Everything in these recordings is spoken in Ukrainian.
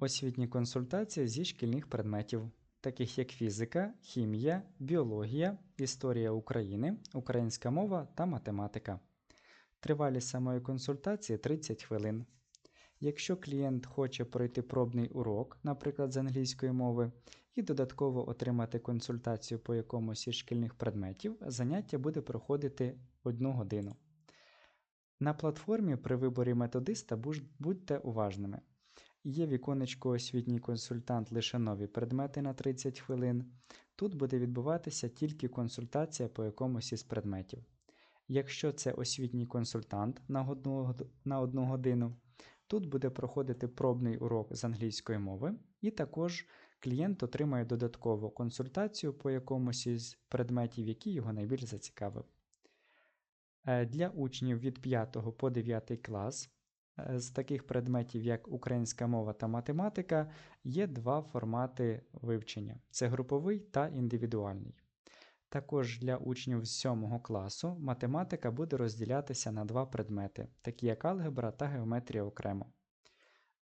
Освітні консультації зі шкільних предметів, таких як фізика, хімія, біологія, історія України, українська мова та математика. Тривалість самої консультації 30 хвилин. Якщо клієнт хоче пройти пробний урок, наприклад, з англійської мови, і додатково отримати консультацію по якомусь із шкільних предметів, заняття буде проходити 1 годину. На платформі при виборі методиста будьте уважними. Є віконечко освітній консультант лише нові предмети на 30 хвилин. Тут буде відбуватися тільки консультація по якомусь із предметів. Якщо це освітній консультант на одну, на одну годину, тут буде проходити пробний урок з англійської мови, і також клієнт отримає додаткову консультацію по якомусь із предметів, який його найбільш зацікавив. Е, Для учнів від 5 по 9 клас з таких предметів, як українська мова та математика, є два формати вивчення: це груповий та індивідуальний. Також для учнів з 7 класу математика буде розділятися на два предмети, такі як алгебра та геометрія окремо.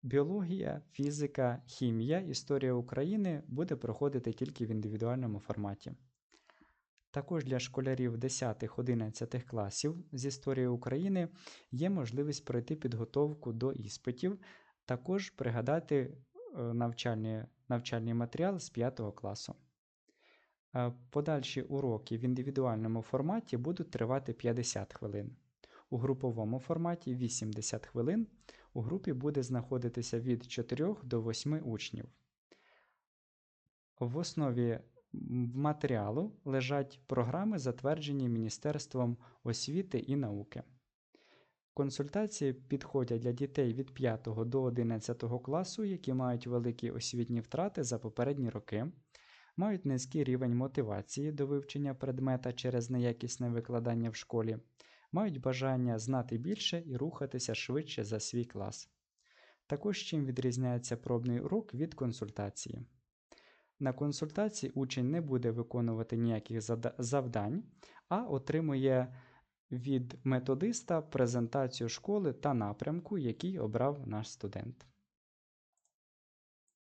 Біологія, фізика, хімія, історія України буде проходити тільки в індивідуальному форматі. Також для школярів 10-11 класів з історії України є можливість пройти підготовку до іспитів, також пригадати е, навчальний, навчальний матеріал з 5 класу. Е, Подальші уроки в індивідуальному форматі будуть тривати 50 хвилин. У груповому форматі 80 хвилин. У групі буде знаходитися від 4 до 8 учнів. В основі матеріалу лежать програми, затверджені Міністерством освіти і науки. Консультації підходять для дітей від 5 до 11 класу, які мають великі освітні втрати за попередні роки, мають низький рівень мотивації до вивчення предмета через неякісне викладання в школі, мають бажання знати більше і рухатися швидше за свій клас. Також чим відрізняється пробний урок від консультації. На консультації учень не буде виконувати ніяких завдань, а отримує від методиста презентацію школи та напрямку, який обрав наш студент.